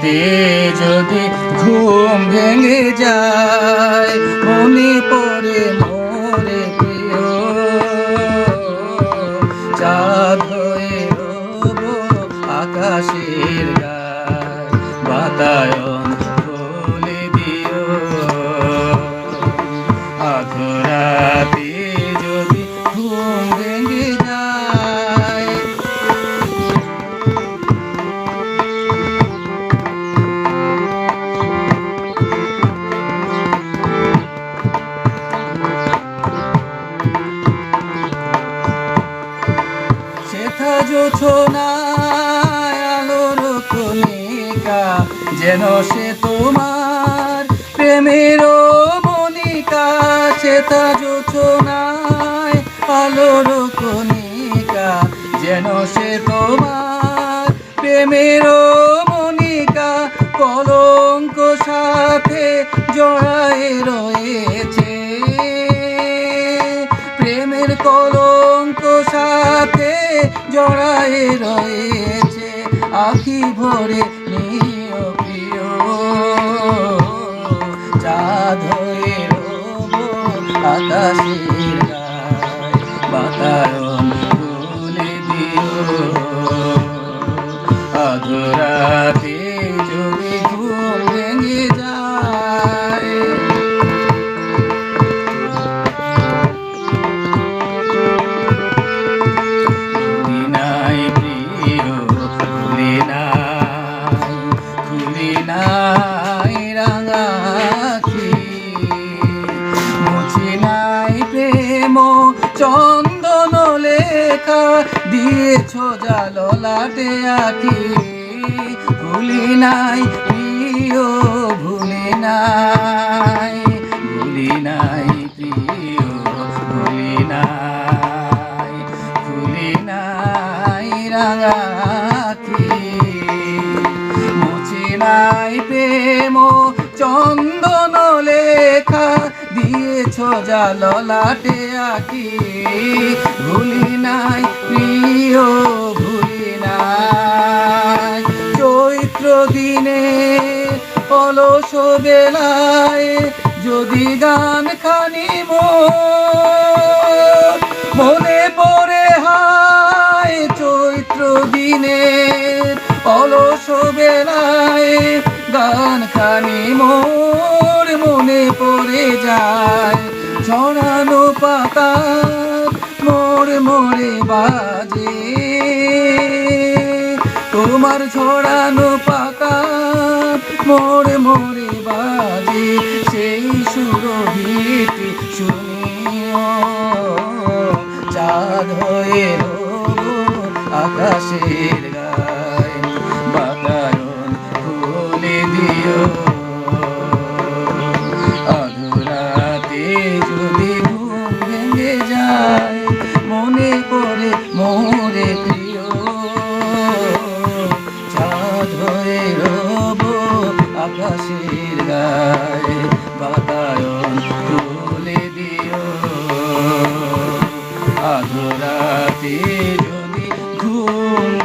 রাতে যদি ঘুম ভেঙে যায় মনে পরে মরে প্রিয়। আকাশের গায় বাতায়ন যেন সে তোমার প্রেমের মনিকা চেতা জোছনায় আলোর কণিকা, যেন সে তোমার প্রেমের মনিকা কলঙ্ক সাথে জড়ায় রয়েছে কলঙ্ক সাথে জড়ায় রয়েছে আখি ভরে নিয় প্রিয়। চাঁদ হয়ে রব আকাশের বাতায়ন নাই রাঙাখি। মুছি নাই প্রেম চন্দন লেখা, দিয়েছ জাললাটে আঁকি। ভুলি নাই, প্রিয়, ভুলি নাই। নাই প্রেম, চন্দন লেখা দিয়েছ জাললাটে আঁকি। ভুলি নাই, প্রিয়, ভুলি নাই। চৈত্র দিনে অলস বেলায় যদি গান খানি মোর চৈত্র দিনে অলস বেলায় গান খানি মোর মনে পড়ে যায়। ছড়ানো পাতা মোর মোরে বাজে। তোমার ছড়ানো পাতা মোর মোরে বাজে। সেই সুরভিটি শুনিও, চাঁদ হয়ে আকাশের গায় বাতারণ খুলে দিও। অধুরাতে যদি ঘুম ভেঙে যায়, মনে করে মোরে প্রিয়। ছাদ হয়ে রব আকাশের দিও। আধুরাতে যদি Oh.